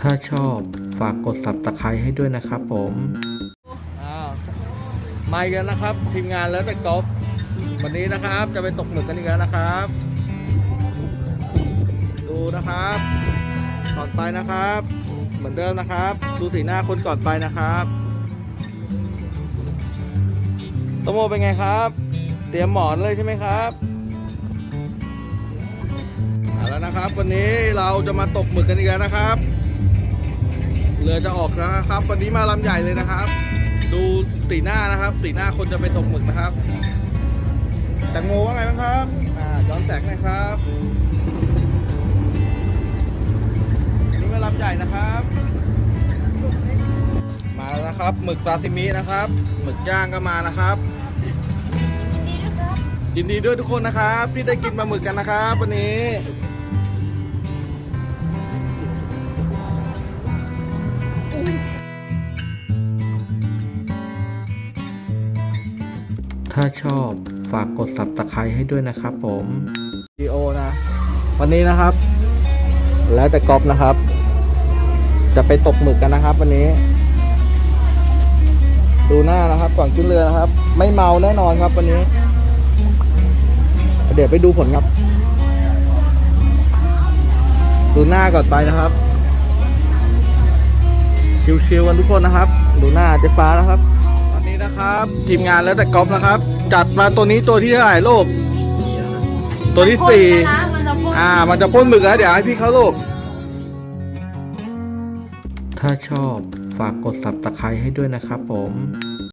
ถ้าชอบฝากกด subscribe ให้ด้วยนะครับผมอ้าวมาอีกแล้วนะครับ ทีมงานแล้วแต่กอล์ฟวันนี้นะครับ จะไปตกหมึกกันอีกแล้วนะครับ ดูนะครับก่อนไปนะครับ เหมือนเดิมนะครับ ดูสีหน้าคนก่อนไปนะครับตโมเป็นไงครับ เตรียมหมอนเลยใช่ไหมครับ แล้วนะครับ วันนี้เราจะมาตกหมึกกันอีกแล้วนะครับเรือจะออกแล้วนะครับ วันนี้มาลำใหญ่เลยนะครับ ดูสีหน้านะครับ สีหน้าคนจะไปตกหมึกนะครับ แตงโมว่าไงบ้างครับอ่าย้อนแสงหน่อยครับอันนี้เป็นลำใหญ่นะครับ มาแล้วนะครับหมึกซาซิมินะครับหมึกย่างก็มานะครับ ยินดีด้วยทุกคนนะครับที่ได้กินปลาหมึกกันนะครับวันนี้ถ้าชอบฝากกด subscribe ให้ด้วยนะครับผมดีโอนะ วันนี้นะครับ แล้วแต่กอล์ฟนะครับ จะไปตกหมึกกันนะครับ วันนี้ ดูหน้านะครับก่อนขึ้นเรือนะครับ ไม่เมาแน่นอนครับวันนี้ เดี๋ยวไปดูผลครับ ดูหน้าก่อนไปนะครับ ชิวๆกันทุกคนนะครับ ดูหน้าเจ๊ฟ้านะครับ ตอนนี้นะครับ ทีมงานแล้วแต่กอล์ฟนะครับ จัดมาตัวนี้ตัวที่เท่าไหร่โลก ตัวที่สี่มันจะพ่นอ่า มันจะพ่นหมึกแล้วเดี๋ยวให้พี่เขาลูกถ้าชอบฝากกด subscribe ให้ด้วยนะครับผม